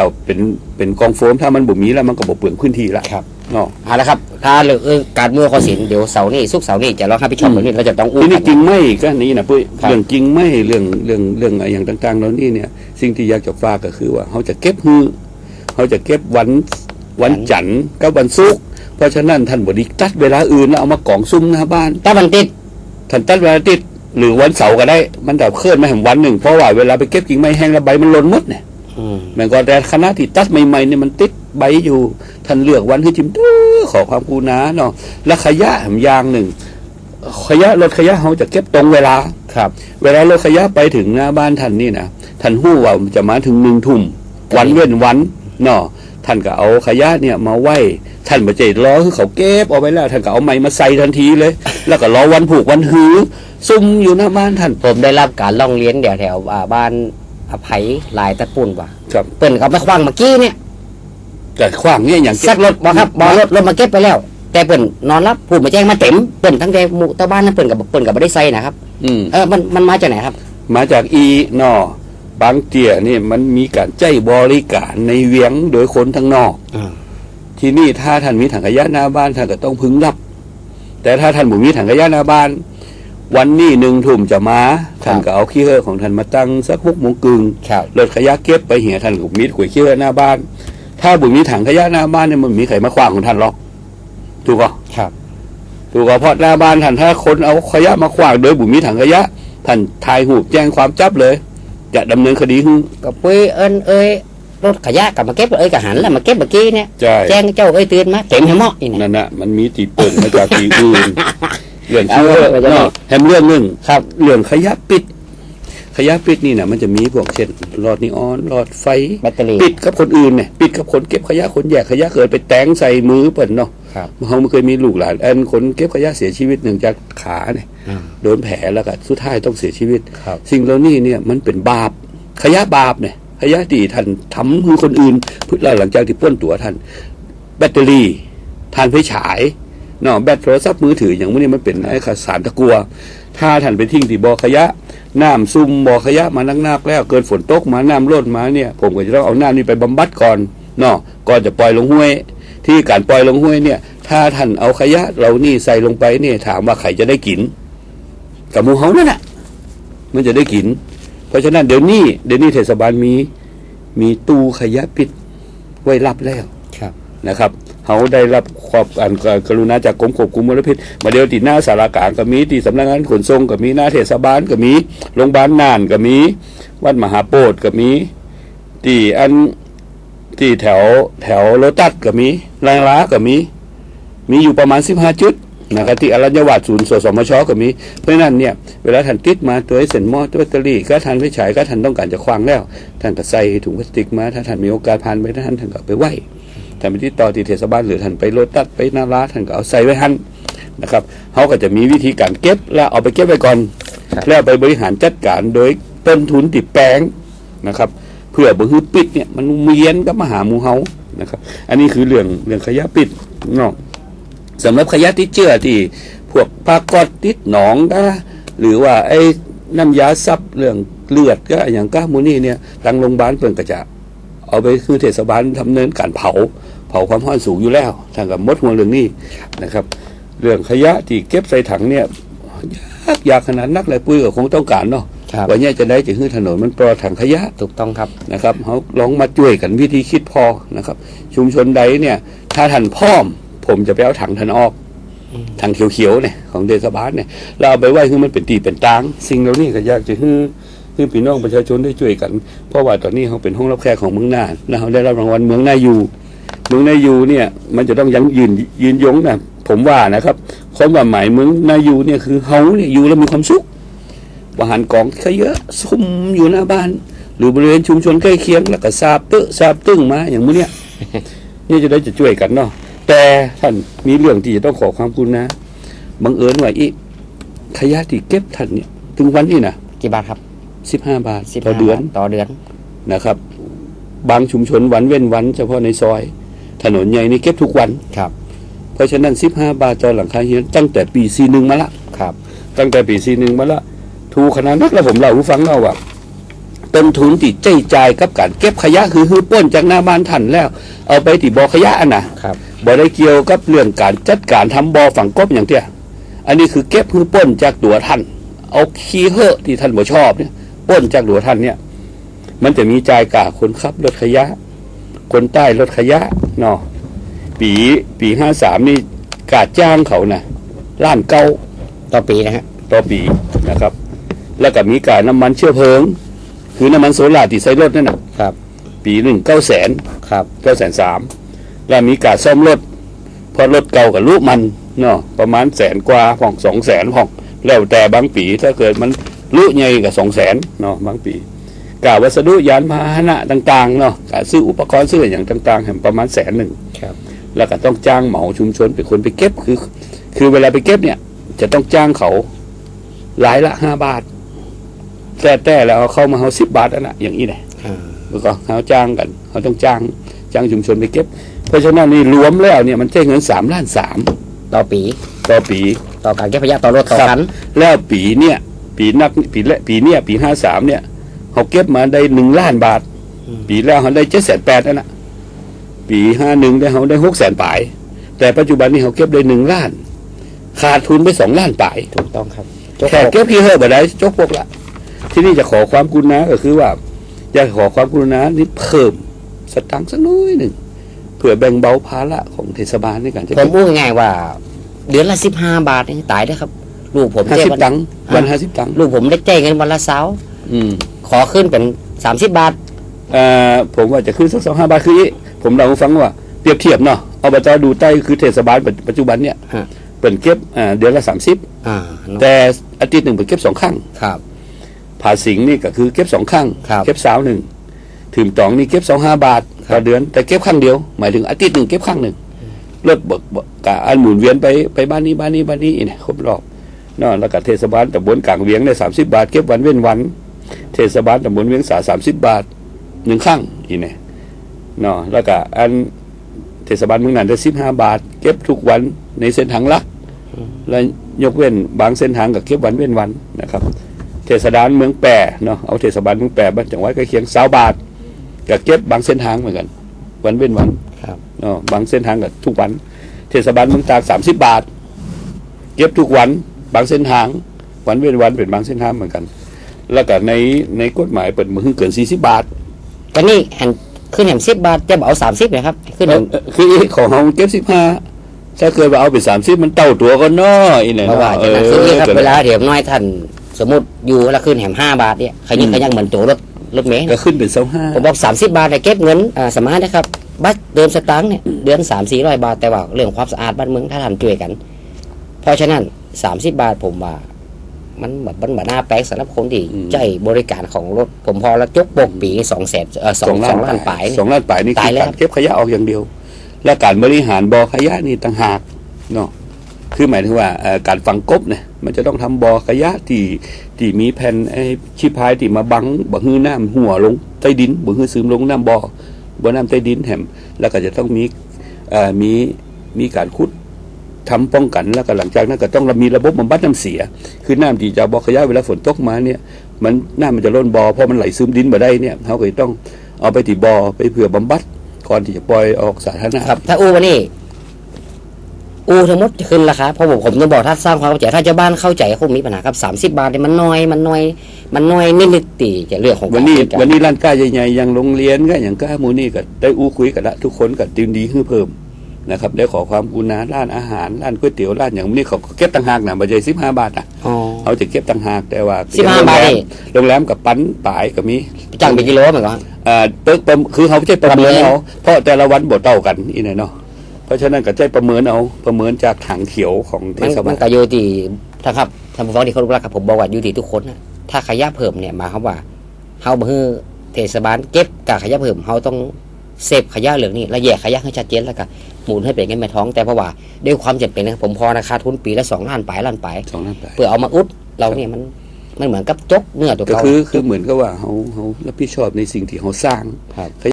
เอาเป็นเป็นกองโฟมถ้ามันบ่มีแล้วมันก็บ่เปลืองพื้นที่ละครับเนาะเอาละครับ ถ้าเรื่องเรื่องการเมืองข้อสินเดี๋ยวเสาร์นี้สุกร์เสาร์นี้จะร้องรับผิดชอบอืมตรงนี้เราจะต้องอู้ทีนี้กันจริงไหมก็นี่นะปุ้ยครับเรื่องจริงไหมเรื่องเรื่องเรื่องอะไรอย่างต่างๆเหล่านี้เนี่ย สิ่งที่อยากจะฝากก็คือว่าเขาจะเก็บฮือเขาจะเก็บวันวันจันทร์กับวันศุกร์เพราะฉะนั้นท่านบไดีตัดเวลาอื่นแล้วเอามากองซุ่มหน้าบ้านถ้ามันติดท่านตัดเวลาติดหรือวันเสาร์ก็ได้ มันแต่เคลื่อนมาแห่งวันหนึ่งเพราะว่าเวลาไปเก็บกิ่งไม้แห้งแล้วใบมันหล่นหมดเนี่ย อืมแม้ก็แต่คณะที่ตัดใหม่ๆเนี่ยมันติดใบอยู่ ท่านเลือกวันให้จิมตื้อขอความกรุณาเนาะและขยะแหมอยางหนึ่ง ขยะรถขยะเขาจะเก็บตรงเวลาครับ เวลารถขยะไปถึงหน้าบ้านท่านนี่นะท่านหู้ว่ามันจะมาถึงหนึ่งทุ่มวันเว้นวันเนาะท่านก็เอาขยะเนี่ยมาไหว้ท่านมาเจรอคือเขาเก็บเอาไว้แล้ว ท่านก็เอาไม้มาใส่ทันทีเลย แล้วก็รอวันผูกวันหือซุ่มอยู่หน้าบ้านท่านผมได้รับการร้องเรียนเดี๋ยวแถวอ่าบ้าน อภัยลายตะปูนว่าครับเปิ้นเขาไปคว้างเมื่อกี้เนี่ยแต่ขว้างเนี่ยอย่างเก็สับกรถบ่ครับบ่รถรถมาเก็บไปแล้ว แต่เปิ้นนอนรับพูดมาแจ้งมาเต็มเปิ้นทั้งแต่หมู่ตะบ้านนั้นเปิ้นกับเปิ้นกับบ่ได้ใส่นะครับอืมเออมันมันมาจากไหนครับ มาจากอีนอบางเตี่ยนี่มันมีการใจบริการในเวียงโดยคนทั้งนอกที่นี่ถ้าท่านมีถังขยะหน้าบ้านท่านก็ต้องพึงรับ แต่ถ้าท่านบ่มีถังขยะหน้าบ้าน วันนี้หนึ่งทุ่มจะมาครับท่านก็เอาขี้เหือของท่านมาตั้งสักหกโมงกึ่งครับรถขยะเก็บไปเหี่ยท่านก็มีขวยขี้เหือหน้าบ้าน ถ้าบ่มีถังขยะหน้าบ้านเนี่ยมันมีใครมาขวางของท่านหรอกถูกป่ะครับถูกป่ะเพราะหน้าบ้านท่านถ้าคนเอาขยะมาขวางโดยบ่มีถังขยะ ท่านทายหูปแจ้งความจับเลย จะดำเนินคดีหึก็ปุ้ยเอิ้นเอ้ยรถขยะกลับมาเก็บเอ้ยก็หันแล้วมาเก็บเมื่อกี้เนี่ยใช่แจ้งเจ้าเอ้ยเตือนมาเต็มให้เหมาะอีนี่นั่นนะมันมีตีเปิดมาจากตีอื่น เรื่องขี้เอาเหือไปจะได้เนาะแถมเรื่องหนึ่งครับเรื่องขยะปิด ขยะปิดนี่นะมันจะมีพวกเช่นหลอดนีออนหลอดไฟแบตเตอรี่ปิดกับคนอื่นเนี่ยปิดกับคนเก็บขยะคนแยกขยะเคยไปแตงใส่มือเปิ่นเนาะครับเขามันเคยมีลูกหลานอันคนเก็บขยะเสียชีวิตหนึ่งจากขาเนี่ยอืมโดนแผลแล้วก็สุดท้ายต้องเสียชีวิตครับสิ่งเหล่านี้เนี่ยมันเป็นบาปขยะบาปเนี่ยขยะที่ท่านทำคือคนอื่นเพื่อหลังจากที่ปล้นตัวท่าน แบตเตอรี่ทานไฟฉาย เนาะแบตโทรศัพท์มือถืออย่างพวกนี้มันเป็นไอ้ขสารตะกัว ถ้าท่านไปทิ้งที่บ่อขยะน้ำซุ่มบ่อขยะมานักนักๆแล้วเกิดฝนตกมาน้ำล้นมาเนี่ย ผมก็จะต้องเอาน้ำนี้ไปบำบัดก่อนเนาะก่อนจะปล่อยลงห้วย ที่การปล่อยลงห้วยเนี่ย ถ้าท่านเอาขยะเหล่านี้ใส่ลงไปเนี่ย ถามว่าใครจะได้กินกับหมูเฮานั่นแหละมันจะได้กิน เพราะฉะนั้นเดี๋ยวนี้เดี๋ยวนี้เทศบาลมีมีตู้ขยะปิดไว้รับแล้วครับนะครับ เขาได้รับความอันกรุณาจากกรมควบคุมมลพิษ มาเดียวติดหน้าสารกลางก็มีที่สำนักงานขนส่งก็มีหน้าเทศบาลก็มีโรงพยาบาลน่านก็มี วัดมหาโพธิ์ก็มีที่อันที่แถวแถวโลตัสก็มีลางล้าก็มี มีอยู่ประมาณสิบห้าจุดนะครับที่อรัญญวัตศูนย์สสมชก็มี เพราะนั้นเนี่ยเวลาท่านติดมาตัวไอเส้นหม้อตัวแบตเตอรี่ก็ท่านไปฉายก็ท่านต้องการจะควางแล้ว ท่านก็ใส่ถุงพลาสติกมา ถ้าท่านมีโอกาสผ่านไปท่านท่านก็ไปไหว้ ท่านไปที่ต่อที่เทศบาลหรือท่านไปโลตัสไปนาราท่านก็เอาใส่ไว้หันนะครับเขาก็จะมีวิธีการเก็บแล้วเอาไปเก็บไว้ก่อนครับแล้วไปบริหารจัดการโดยต้นทุนติดแปลงนะครับ เพื่อบ่ฮือปิดเนี่ยมันเมียนกับมหาหมูเฮานะครับ อันนี้คือเรื่องเรื่องขยะปิดเนาะสำหรับขยะที่เจือที่พวกผ้ากอดติดหนองก็หรือว่าไอ้น้ำยาซับเรื่องเลือดก็อย่างก้ามูนี่เนี่ยทางโรงพยาบาลเพิ่นก็จะเอาไปคือเทศบาลทำเนินการเผา เผาความร้อนสูงอยู่แล้วทางกับมดหัวเรื่องนี้นะครับ เรื่องขยะที่เก็บใส่ถังเนี่ยยากยากขนาดนักเลยปุ้ยก็คงต้องการเนาะครับวันนี้จะได้จะขึ้นถนนมันปลอดถังขยะถูกต้องครับนะครับเขาลองมาช่วยกันวิธีคิดพอนะครับ ชุมชนใดเนี่ย ถ้าท่านพร้อม ผมจะไปเอาถังท่านออกถังเขียวๆเนี่ยของเทศบาลเนี่ยเราเอาไปไว้คือมันเป็นตีเป็นตางสิ่งเหล่านี้ก็อยากจะให้ให้พี่น้องประชาชนได้ช่วยกัน เพราะว่าตอนนี้เขาเป็นห้องรับแขกของเมืองน่านแล้วเขาได้รับรางวัลเมืองน่าอยู่ เมืองน่าอยู่เนี่ย มันจะต้องยังยืนยืนยงนะผมว่านะครับความว่าหมายเมืองน่าอยู่เนี่ยคือเฮาเนี่ยอยู่แล้วมีความสุขว่าหันกองขยะซุ่มอยู่หน้าบ้าน หรือบริเวณชุมชนใกล้เคียงแล้วก็ซาบตึซาบตึ้งมาอย่างมื้อเนี้ยนี่จะได้จะช่วยกันเนาะแต่ท่านมีเรื่องที่จะต้องขอความกรุณาบังเอิญว่าอีขยะที่เก็บท่านเนี่ยถึงวันนี้นะกี่บาทครับสิบห้าบาทสิบต่อเดือนต่อเดือนนะครับ บางชุมชนวันเว้นวัน เฉพาะในซอย ถนนใหญ่นี่เก็บทุกวันครับ เพราะฉะนั้นสิบห้าบาทต่อหลังคาเรือนตั้งแต่ปีซีหนึ่งมาละครับ ตั้งแต่ปีซีหนึ่งมาละถูกขนาดนักแล้วผมเล่าให้ฟังเล่าว่าต้นทุนที่ใจจ่ายกับการเก็บขยะคือฮือป้นจากหน้าบ้านท่านแล้ว เอาไปที่บ่อขยะอันน่ะครับบ่ได้เกี่ยวกับเรื่องการจัดการทำบ่อฝังกบอย่างเตี้ยอันนี้คือเก็บฮือป้นจากตัวท่านเอาขี้เหอะที่ท่านบ่ชอบเนี่ยป้นจากตัวท่านเนี่ย มันจะมีจ่ายกาคนขับรถขยะ คนใต้รถขยะเนาะปีปีห้าสามนี่กาจ้างเขานะล้านเก้าต่อปีนะฮะต่อปีนะครับ แล้วก็มีการน้ำมันเชื้อเพลิง คือน้ำมันโซลาร์ที่ใส่รถนั่นนะครับ ปีหนึ่งเก้าแสนครับเก้าแสนสามแล้วมีการซ่อมรถเพอรถเก่ากับลูกมันเนาะประมาณแสนกว่าผ่องสองแสนผ่องแล้วแต่บางปีถ้าเกิดมันลุใหญ่กับสองแสนเนาะบางปี กาวัสดุยานพาหนะต่างๆเนาะกาซื้ออุปกรณ์ซื้ออย่างต่างๆแห่งประมาณแสนหนึ่งครับแล้วก็ต้องจ้างเหมาชุมชนเป็นคนไปเก็บคือ คือเวลาไปเก็บเนี่ย จะต้องจ้างเขารายละห้าบาท แต่แต่แล้วเอาเข้ามาเขาสิบบาทอันน่ะอย่างนี้แหละอ่าแล้วก็เขาจ้างกันเขาต้องจ้างจ้างชุมชนไปเก็บ เพราะฉะนั้นนี่รวมแล้วเนี่ยมันใช้เงินสามล้านสามต่อปี ต่อปี ต่อการเก็บขยะต่อรถต่อครับคันแล้วปีเนี่ย ปีนักปีและปีเนี่ย ปีห้าสามเนี่ย เขาเก็บมาได้หนึ่งล้านบาท ปีแล้วเขาได้เจ็ดแสนแปดนั่นนะปีห้าหนึ่งได้เขาได้หกแสนปลาย แต่ปัจจุบันนี้เขาเก็บได้หนึ่งล้าน ขาดทุนไปสองล้านปลายถูกต้องครับแค่เก็บพี่เฮอะบ่ได้จกพวกละที่นี่จะขอความกรุณาก็คือว่าอยากขอความกรุณานี่เพิ่มสตังค์สักน้อยหนึ่งเพื่อแบ่งเบาภาระของเทศบาลในการจะผมพูดง่ายๆว่า เดือนละสิบห้าบาทนี่ตายได้อครับ ลูกผมห้าเจ๊สิบวันตังค์วันห้าสิบตังค์ลูกผมได้แจ้งเงินวันละเสาร์อืม ขอขึ้นเป็นสามสิบบาทเอ่อผมว่าจะขึ้นสักสองห้าบาทคืออีผมเราให้ฟังว่าเปรียบเทียบเนาะอบจดูใต้คือเทศบาลปัจจุบันเนี่ยฮะเปิดเก็บอ่าเดือนละสามสิบอ่าเนอะแต่อาทิตย์หนึ่งเปิดเก็บสองครั้งครับผาสิงนี่ก็คือเก็บสองครั้งครับเก็บสาวหนึ่งถึงตองนี่เก็บสองห้าบาทครับต่อเดือน แต่เก็บครั้งเดียว หมายถึงอาทิตย์หนึ่งเก็บครั้งหนึ่งรถเบิกเบิกกะอันหมุนเวียนไปไปบ้านนี้บ้านนี้บ้านนี้เนี่ยครบรอบเนาะแล้วก็เทศบาลตำบลกลางเวียงได้สามสิบบาทเก็บวันเว้นวัน เทศบาลตำบลเวียงสาสามสิบบาทหนึ่งครั้งอีเนี่ยเนาะแล้วก็อันเทศบาลเมืองนันได้สิบห้าบาท เก็บทุกวันในเส้นทางหลัก แล้วยกเว้นบางเส้นทางก็เก็บวันเว้นวันนะครับ เทศบาลเมืองแปรเนาะเอาเทศบาลเมืองแปรบ้านจังหวัดใกล้เคียงสาวบาทก็เก็บบางเส้นทางเหมือนกัน วันเว้นวันครับเนาะบางเส้นทางก็ทุกวัน เทศบาลเมืองตากสามสิบบาท เก็บทุกวัน บางเส้นทางวันเว้นวันเป็นบางเส้นทางเหมือนกัน แล้วก็ในในกฎหมายเปิดมือเกินสี่สิบบาทก็นี่หันขึ้นแหมสิบบาทจะเอาสามสิบนะครับ ขึ้นแหมเอ่อคือของเราเก็บสิบห้าถ้าเกิดว่าเอาไปสามสิบมันเต่าตัวก็น้อยอีเนี่ยเพราะว่าเนาะจะคือนี่ครับก็เวลาเดี๋ยวน้อยท่านสมมติอยู่แล้วขึ้นแหมห้าบาทเนี่ยขยิงขยังเหมือนตัวรถรถเมล์ก็ขึ้นเป็นเสาห้าผมบอกสามสิบบาทเนี่ยเก็บเงินอ่าสมาร์ทนะครับบัตรเดิมสตางค์เนี่ยเดือนสามสี่ร้อยบาทแต่ว่าเรื่องความสะอาดบ้านเมืองถ้าทำช่วยกัน เพราะฉะนั้นสามสิบบาทผมว่า มันแบบมันแบบน่าแปลกสำหรับคนที่ใจบริการของรถ ผมพอแล้วจกปกปีสองแสนเออสองสองล้านปลายสองล้านปลายนี่ตาคืยอแล้วการเก็บขยะออกอย่างเดียว และการบริหารบ่อขยะนี่ต่างหากเนาะคือหมายถึงว่าเอ่อการฝังกบเนี่ยมันจะต้องทำบ่อขยะที่ที่มีแผ่นไอ้ชิพายที่มาบังบ่ฮื้อน้ำหัวลงใต้ดินบ่ฮื้อซึมลงน้ำบ่อบ่น้ำใต้ดินแถมแล้วก็จะต้องมีเอ่อมีมีการขุด ทำป้องกันแล้วก็หลังจากนั้นก็ต้องมีระบบบำบัดน้ำเสีย คือน้ำที่จะบ่อขยะเวลาฝนตกมาเนี่ย มันน้ำมันจะล้นบ่อเพราะมันไหลซึมดินมาได้เนี่ยเขาก็จะต้องเอาไปที่บ่อไปเพื่อบำบัดก่อนที่จะปล่อยออกสาธารณะครับ ถ้าอู้วันนี้อู้ทั้งหมดจะขึ้นราคาเพราะผมผมจะบอกถ้าสร้างความเข้าใจถ้าเจ้าบ้านเข้าใจคงมีปัญหาครับสามสิบบาทเนี่ยมันน้อยมันน้อย มันน้อยนิดๆตีจะเรื่องของวันนี้การบริการวันนี้ร้านค้าใหญ่ๆอย่างโรงเรียนก็อย่างก้ามูนี่ก็ได้อู้คุยกันละทุกคนก็ติมดีขึ้นเพิ่ม นะครับได้ขอความกรุณาร้านอาหารร้านก๋วยเตี๋ยวร้านอย่างนี้เขาก็เก็บต่างหากนะไม่ใช่สิบห้าบาทนะอ๋อเขาจะเก็บต่างหากแต่ว่า15บาทนี่โรงแรมกับปั้นปลายก็มีจ้างเป็นกิโลเหมือนกันอ่าเปิกประมคือเขาจะประเมินประเมินเอาเพราะแต่ละวันบ่เท่ากันอีไหนเนาะเพราะฉะนั้นก็จะประเมินเอาประเมินจากถังเขียวของเทมันศบามัลนก็อยู่ที่ถ้าครับท่านผู้ฟังที่เขารู้รักครับผมบอกว่าอยู่ที่ทุกคนนะถ้าขยะเพิ่มเนี่ยหมายความว่าเฮาบ่ฮือเทศบาลเก็บกากขยะเพิ่มเฮาต้องเซฟขยะเหลืองนี่และแยกขยะให้ชัดเจนแล้วก็ หมุนให้เป็นเงินแม่ท้องแต่เพราะว่าด้วยความจำเป็นนะครับผมพอนะคาทุนปีละสองล้านปลายล้านปลายสองล้านไปเพื่อเอามาอุดเราเนี่ยมันมันเหมือนกับจกเนื้อตัวก็เขาคือคือเหมือนกับว่าเขาเขารับผิดชอบในสิ่งที่เขาสร้างครับ